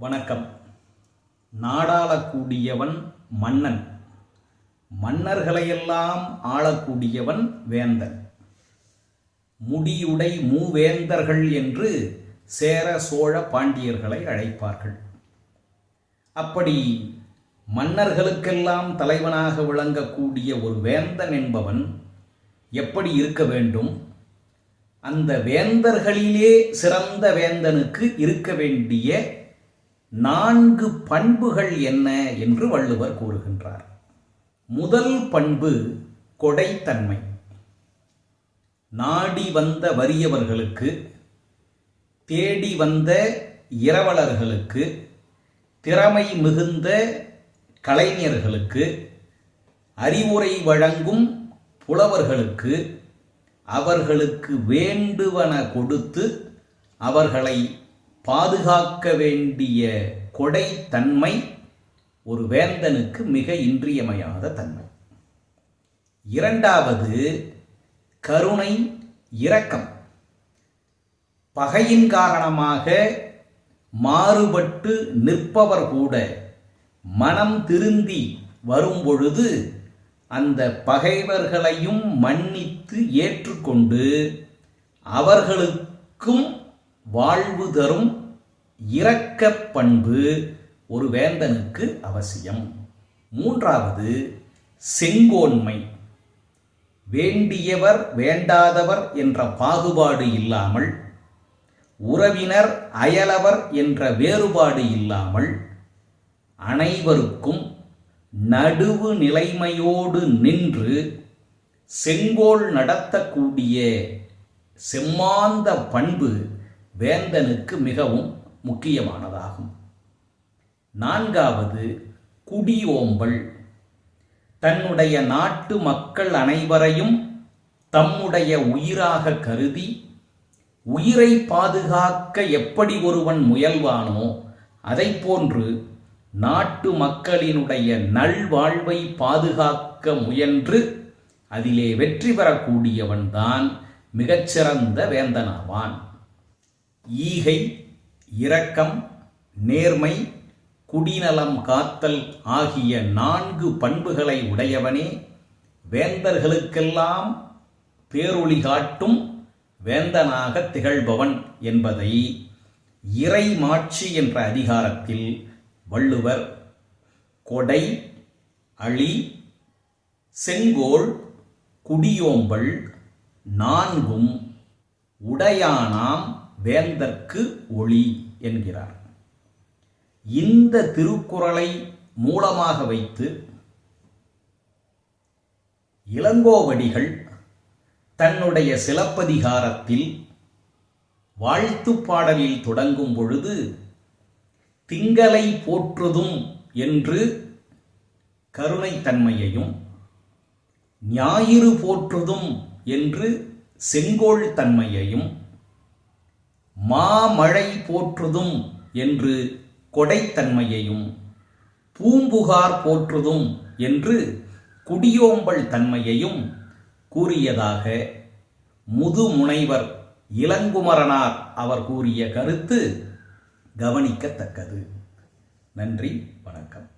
வணக்கம். நாடாளக்கூடியவன் மன்னன். மன்னர்களையெல்லாம் ஆளக்கூடியவன் வேந்தன். முடியுடை மூவேந்தர்கள் என்று சேர சோழ பாண்டியர்களை அழைப்பார்கள். அப்படி மன்னர்களுக்கெல்லாம் தலைவனாக விளங்கக்கூடிய ஒரு வேந்தன் என்பவன் எப்படி இருக்க வேண்டும்? அந்த வேந்தர்களிலே சிறந்த வேந்தனுக்கு இருக்க வேண்டிய நான்கு பண்புகள் என்ன என்று வள்ளுவர் கூறுகின்றார். முதல் பண்பு கொடைத்தன்மை. நாடி வந்த வறியவர்களுக்கு தேடி வந்த இரவலர்களுக்கு திறமை மிகுந்த கலைஞர்களுக்கு அறிவுரை வழங்கும் புலவர்களுக்கு அவர்களுக்கு வேண்டுவன கொடுத்து அவர்களை பாதுகாக்க வேண்டிய கொடைத்தன்மை ஒரு வேந்தனுக்கு மிக இன்றியமையாத தன்மை. இரண்டாவது கருணை இரக்கம். பகையின் காரணமாக மாறுபட்டு நிற்பவர் கூட மனம் திருந்தி வரும்பொழுது அந்த பகைவர்களையும் மன்னித்து ஏற்றுக்கொண்டு அவர்களுக்கும் வாழ்வு தரும் இரக்க பண்பு ஒரு வேந்தனுக்கு அவசியம். மூன்றாவது செங்கோன்மை. வேண்டியவர் வேண்டாதவர் என்ற பாகுபாடு இல்லாமல் உறவினர் அயலவர் என்ற வேறுபாடு இல்லாமல் அனைவருக்கும் நடுவு நிலைமையோடு நின்று செங்கோல் நடத்தக்கூடிய செம்மாந்த பண்பு வேந்தனுக்கு மிகவும் முக்கியமானதாகும். நான்காவது குடியோம்பல் தன்னுடைய நாட்டு மக்கள் அனைவரையும் தம்முடைய உயிராக கருதி உயிரை பாதுகாக்க எப்படி ஒருவன் முயல்வானோ அதை போன்று நாட்டு மக்களினுடைய நல்வாழ்வை பாதுகாக்க முயன்று அதிலே வெற்றி பெறக்கூடியவன்தான் மிகச்சிறந்த வேந்தனாவான். ஈகை இரக்கம் நேர்மை குடிநலம் காத்தல் ஆகிய நான்கு பண்புகளை உடையவனே. வேந்தர்களுக்கெல்லாம் பேரொளி காட்டும் வேந்தனாக திகழ்பவன் என்பதை இறை மாட்சி என்ற அதிகாரத்தில் வள்ளுவர் கொடை அழி செங்கோல் குடியோம்பல் நான்கும் உடையானாம் வேந்தற்கு ஒளி என்கிறார். இந்த திருக்குறளை மூலமாக வைத்து இளங்கோவடிகள் தன்னுடைய சிலப்பதிகாரத்தில் வாழ்த்து பாடலில் தொடங்கும் பொழுது திங்களை போற்றுதும் என்று கருணைத்தன்மையையும் ஞாயிறு போற்றுதும் என்று செங்கோல் தன்மையையும் மாமழை போற்றுதும் என்று கொடைத்தன்மையையும் பூம்புகார் போற்றுதும் என்று குடியோம்பல் தன்மையையும் கூறியதாக முதுமுனைவர் இளங்குமரனார் அவர் கூறிய கருத்து கவனிக்கத்தக்கது. நன்றி வணக்கம்.